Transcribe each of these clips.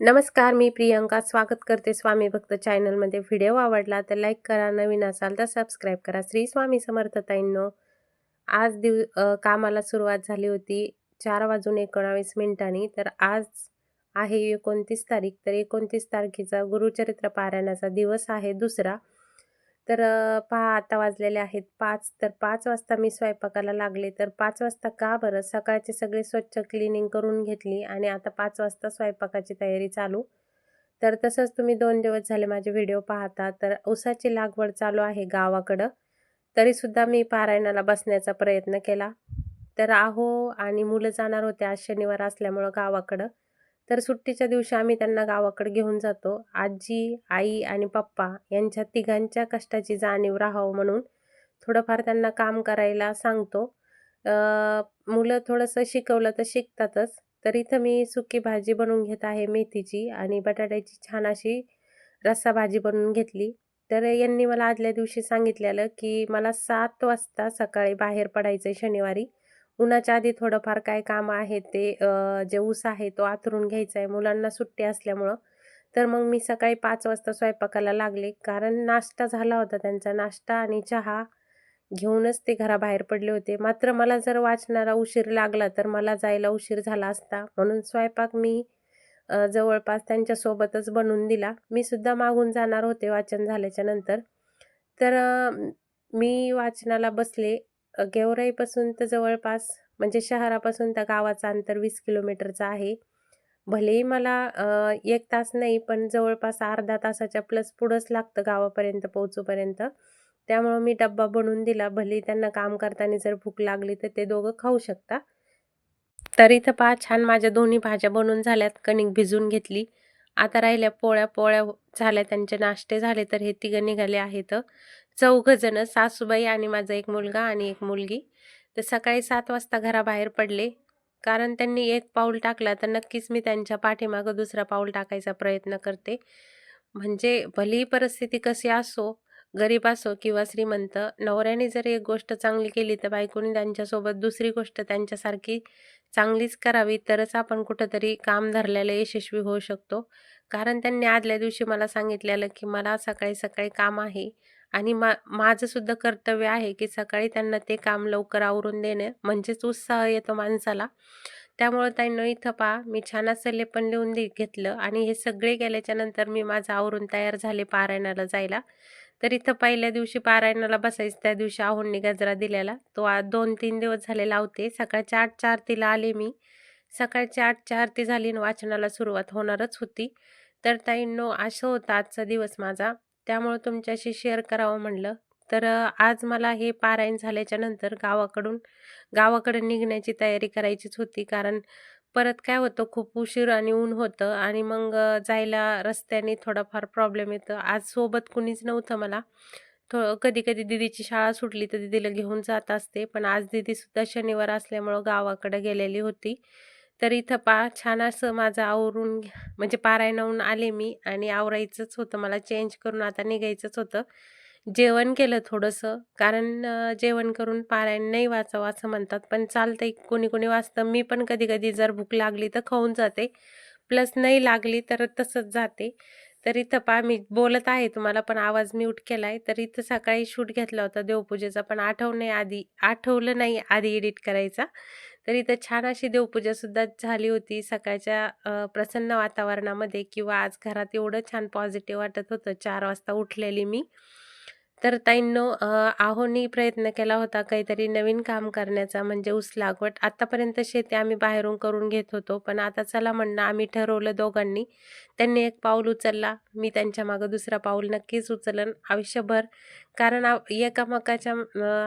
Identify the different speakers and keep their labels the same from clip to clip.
Speaker 1: नमस्कार मी प्रियंका. स्वागत करते स्वामी भक्त चॅनलमध्ये. व्हिडिओ आवडला तर लाईक करा नवीन असाल तर सबस्क्राईब करा. श्री स्वामी समर्थताईंनो आज दिव कामाला सुरुवात झाली होती चार वाजून एकोणावीस मिनिटांनी. तर आज आहे एकोणतीस तारीख. तर एकोणतीस तारखेचा गुरुचरित्र पारायणाचा दिवस आहे दुसरा. तर पहा आता वाजलेले आहेत पाच तर पाच वाजता मी स्वयंपाकाला लागले तर पाच वाजता का बरं? सकाळचे सगळे स्वच्छ क्लिनिंग करून घेतली आणि आता पाच वाजता स्वयंपाकाची तयारी चालू. तर तसंच तुम्ही दोन दिवस झाले माझे व्हिडिओ पाहता तर ऊसाची लागवड चालू आहे गावाकडं. तरीसुद्धा मी पारायणाला बसण्याचा प्रयत्न केला. तर आहो आणि मुलं जाणार होते आज शनिवार असल्यामुळं गावाकडं. तर सुट्टीच्या दिवशी आम्ही त्यांना गावाकडे घेऊन जातो. आजी आई आणि पप्पा यांच्या तिघांच्या कष्टाची जाणीव राहावं म्हणून थोडंफार त्यांना काम करायला सांगतो. मुलं थोडंसं शिकवलं तर शिकतातच. तर इथं मी सुकी भाजी बनवून घेत आहे मेथीची आणि बटाट्याची छान अशी रस्सा भाजी बनवून घेतली. तर यांनी मला आदल्या दिवशी सांगितलेलं की मला सात वाजता सकाळी बाहेर पडायचं आहे शनिवारी. उन्हाच्या आधी थोडंफार काय काम आहे ते जे ऊस आहे तो आथरून घ्यायचा आहे मुलांना सुट्टी असल्यामुळं. तर मग मी सकाळी पाच वाजता स्वयंपाकाला लागले. कारण नाश्ता झाला होता त्यांचा. नाश्ता आणि चहा घेऊनच ते घराबाहेर पडले होते. मात्र मला जर वाचनाला उशीर लागला तर मला जायला उशीर झाला असता. म्हणून स्वयंपाक मी जवळपास त्यांच्यासोबतच बनवून दिला. मी सुद्धा मागून जाणार होते वाचन झाल्याच्यानंतर. तर मी वाचनाला बसले. गेवराईपासून तर जवळपास म्हणजे शहरापासून त्या गावाचं अंतर वीस किलोमीटरचं आहे. भलेही मला एक तास नाही पण जवळपास अर्धा तासाच्या प्लस पुढंच लागतं गावापर्यंत पोहोचूपर्यंत. त्यामुळं मी डब्बा बनवून दिला. भलेही त्यांना काम करताना जर भूक लागली तर ते दोघं खाऊ शकता. तर इथं पहा छान माझ्या दोन्ही भाज्या बनवून झाल्यात. कणिक भिजून घेतली. आता राहिल्या पोळ्या. पोळ्या झाल्या त्यांचे नाश्ते झाले तर हे तिघं निघाले आहेत. चौघंजणं सासूबाई आणि माझा एक मुलगा आणि एक मुलगी. तर सकाळी सात वाजता घराबाहेर पडले. कारण त्यांनी एक पाऊल टाकला तर नक्कीच मी त्यांच्या पाठीमागं दुसरा पाऊल टाकायचा प्रयत्न करते. म्हणजे भली परिस्थिती कशी असो गरीब असो किंवा श्रीमंत नवऱ्याने जर एक गोष्ट चांगली केली तर बायकोनी त्यांच्यासोबत दुसरी गोष्ट त्यांच्यासारखी चांगलीच करावी तरच आपण कुठंतरी काम धरलेलं यशस्वी होऊ शकतो. कारण त्यांनी आदल्या दिवशी मला सांगितलेलं की मला सकाळी सकाळी काम आहे. आणि मा माझं सुद्धा कर्तव्य आहे की सकाळी त्यांना ते काम लवकर आवरून देणं म्हणजेच उत्साह येतो माणसाला. त्यामुळं ताईंनो इथं पहा मी छान असं लेपन लिहून दे घेतलं आणि हे सगळे गेल्याच्यानंतर मी माझं आवरून तयार झाले पारायणाला जायला. तर इथं पहिल्या दिवशी पारायणाला बसायचं त्या दिवशी आहोंनी गजरा दिलेला. तो आज दोन तीन दिवस झाले लावते. सकाळच्या आठच्या आरतीला आले मी. सकाळच्या आठच्या आरती झाली आणि वाचनाला सुरुवात होणारच होती. तर ताईंनो असं होतं आजचा दिवस माझा. त्यामुळं तुमच्याशी शेअर करावं म्हणलं. तर आज मला हे पारायण झाल्याच्यानंतर गावाकडून गावाकडे निघण्याची तयारी करायचीच होती. कारण परत काय होतं खूप उशीर आणि ऊन होतं आणि मग जायला रस्त्याने थोडाफार प्रॉब्लेम येतं. आज सोबत कुणीच नव्हतं मला. थो कधी कधी दिदीची शाळा सुटली तर दिदीला घेऊन जात असते. पण आज दिदीसुद्धा शनिवार असल्यामुळं गावाकडे गेलेली होती. तर इथं पा छान असं माझं आवरून म्हणजे पारायणाहून आले मी आणि आवरायचंच होतं. मला चेंज करून आता निघायचंच होतं. जेवण केलं थोडंसं. कारण जेवण करून पारायण नाही वाचावं असं म्हणतात. पण चालतंय कोणी कोणी वाचतं. मी पण कधी कधी जर भूक लागली तर खाऊन जाते. प्लस नाही लागली तर तसंच जाते. तर इथं पा मी बोलत आहे तुम्हाला पण आवाज म्यूट केला आहे तर इथं सकाळी शूट घेतला होता देवपूजेचा. पण आठवण नाही आधी आठवलं नाही आधी एडिट करायचा. तर इथं छान अशी देवपूजासुद्धा झाली होती. सकाळच्या प्रसन्न वातावरणामध्ये किंवा आज घरात एवढं छान पॉझिटिव्ह वाटत होतं. चार वाजता उठलेली मी. तर ताईंनो आहोनी प्रयत्न केला होता काहीतरी नवीन काम करण्याचा म्हणजे ऊस लागवड. आत्तापर्यंत शेती आम्ही बाहेरून करून घेत होतो पण आता चला म्हणणं आम्ही ठरवलं दोघांनी. त्यांनी एक पाऊल उचलला मी त्यांच्या मागं दुसरा पाऊल नक्कीच उचलन आयुष्यभर. कारण एकामेकाच्या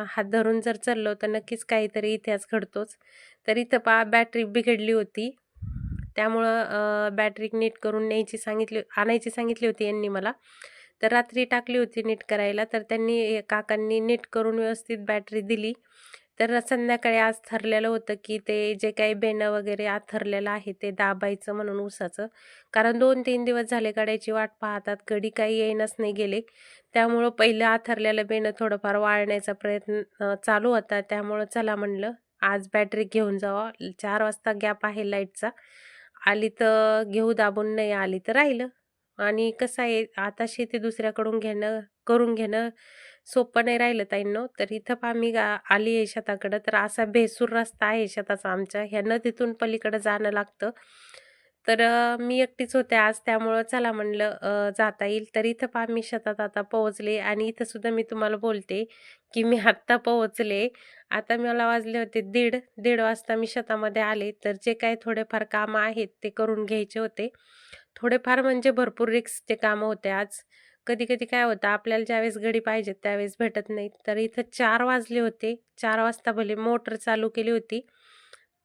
Speaker 1: हात धरून जर चाललो तर नक्कीच काहीतरी इतिहास घडतोच. तर इथं पा बॅटरी बिघडली होती. त्यामुळं बॅटरी नीट करून न्यायची सांगितली आणायची सांगितली होती यांनी मला. तर रात्री टाकली होती नीट करायला. तर त्यांनी काकांनी नीट करून व्यवस्थित बॅटरी दिली. तर संध्याकाळी आज ठरलेलं होतं की ते जे काही बेणं वगैरे आज ठरलेलं आहे ते दाबायचं म्हणून ऊसाचं. कारण दोन तीन दिवस झाले गड्याची वाट पाहतात कडी काही येईनच नाही गेले. त्यामुळं पहिलं आथरलेलं बेणं थोडंफार वाळण्याचा प्रयत्न चालू होता. त्यामुळं चला म्हणलं आज बॅटरी घेऊन जावा. चार वाजता गॅप आहे लाईटचा. आली तर घेऊ दाबून नाही आली तर राहिलं. आणि कसं आहे आता शेती दुसऱ्याकडून घेणं करून घेणं सोपं नाही राहिलं ताईंनो. तर इथं पहा मी गा आली आहे शेताकडं. तर असा भेसूर रस्ता आहे शेताचा आमच्या. ह्यानं तिथून पलीकडं जाणं लागतं. तर मी एकटीच होते आज. त्यामुळं चला म्हणलं जाता येईल. तर इथं पहा मी शेतात आता पोहोचले आणि इथं सुद्धा मी तुम्हाला बोलते की मी आत्ता पोहोचले. आता मला वाजले होते दीड दीड वाजता मी शेतामध्ये आले. तर जे काही थोडेफार कामं आहेत ते करून घ्यायचे होते. थोडेफार म्हणजे भरपूर रिक्सचे कामं होते आज. कधी कधी काय होतं आपल्याला ज्यावेळेस गडी पाहिजेत त्यावेळेस भेटत नाहीत तर इथं चार वाजले होते. चार वाजता भले मोटर चालू केली होती.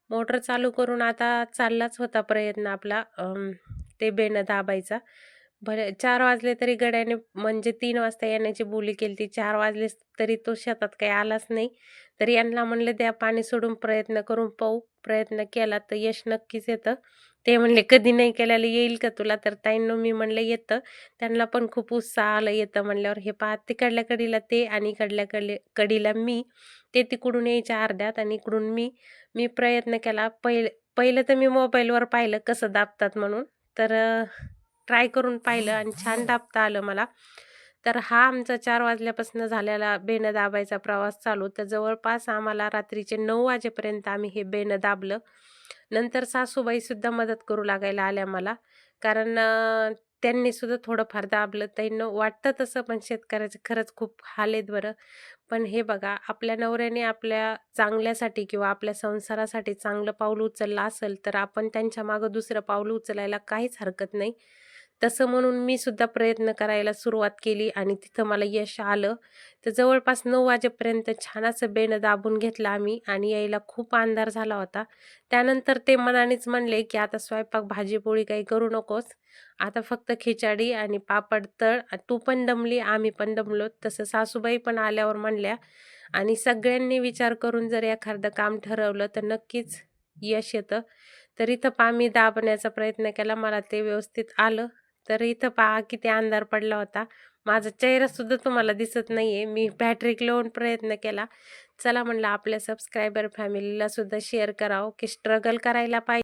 Speaker 1: मोटर चालू करून आता चाललाच होता प्रयत्न आपला ते बेणं दाबायचा. भले चार वाजले तरी गड्याने म्हणजे तीन वाजता येण्याची बोली केली ती चार वाजले तरी तो शेतात काही आलाच नाही. तरी यांना म्हणलं द्या पाणी सोडून प्रयत्न करून पाहू. प्रयत्न केला तर यश नक्कीच येतं. ते म्हणले कधी नाही केल्याला येईल का तुला? तर ताईंनो मी म्हणलं येतं. त्यांना पण खूप उत्साह आलं येतं म्हणल्यावर हे पाहत तिकडल्या कडीला ते आणि इकडल्या कडले कडीला मी. ते तिकडून यायच्या अर्ध्यात आणि इकडून मी मी प्रयत्न केला. पहिले पहिलं तर मी मोबाईलवर पाहिलं कसं दाबतात म्हणून तर ट्राय करून पाहिलं आणि छान दाबता आलं मला. तर हा आमचा चार वाजल्यापासून झालेला बेणं दाबायचा प्रवास चालू तर जवळपास आम्हाला रात्रीचे नऊ वाजेपर्यंत आम्ही हे बेणं दाबलं. नंतर सासूबाईसुद्धा मदत करू लागायला आल्या मला. कारण त्यांनी सुद्धा थोडंफार दाबलं. त्यांना वाटतं तसं पण शेतकऱ्याचे खरंच खूप हाल आहेत बरं. पण हे बघा आपल्या नवऱ्याने आपल्या चांगल्यासाठी किंवा आपल्या संसारासाठी चांगलं पाऊल उचललं असेल तर आपण त्यांच्या मागं दुसरं पाऊल उचलायला काहीच हरकत नाही. तसं म्हणून मी सुद्धा प्रयत्न करायला सुरुवात केली आणि तिथं मला यश आलं. तर जवळपास नऊ वाजेपर्यंत छान असं बेणं दाबून घेतलं आम्ही आणि यायला खूप अंधार झाला होता. त्यानंतर ते मनानेच म्हणले की आता स्वयंपाक भाजीपोळी काही करू नकोस. आता फक्त खिचडी आणि पापड तळ तू पण दमली आम्ही पण दमलो. तसं सासूबाई पण आल्यावर म्हणल्या आणि सगळ्यांनी विचार करून जर एखादं काम ठरवलं तर नक्कीच यश येतं. तर इथं पामी दाबण्याचा प्रयत्न केला. मला ते व्यवस्थित आलं. तर इथं पहा किती अंधार पडला होता. माझा चेहरासुद्धा तुम्हाला दिसत नाही आहे मी बॅटरीक लावून प्रयत्न केला. चला म्हणलं आपल्या सबस्क्रायबर फॅमिलीला सुद्धा शेअर करावं की स्ट्रगल करायला पाहिजे.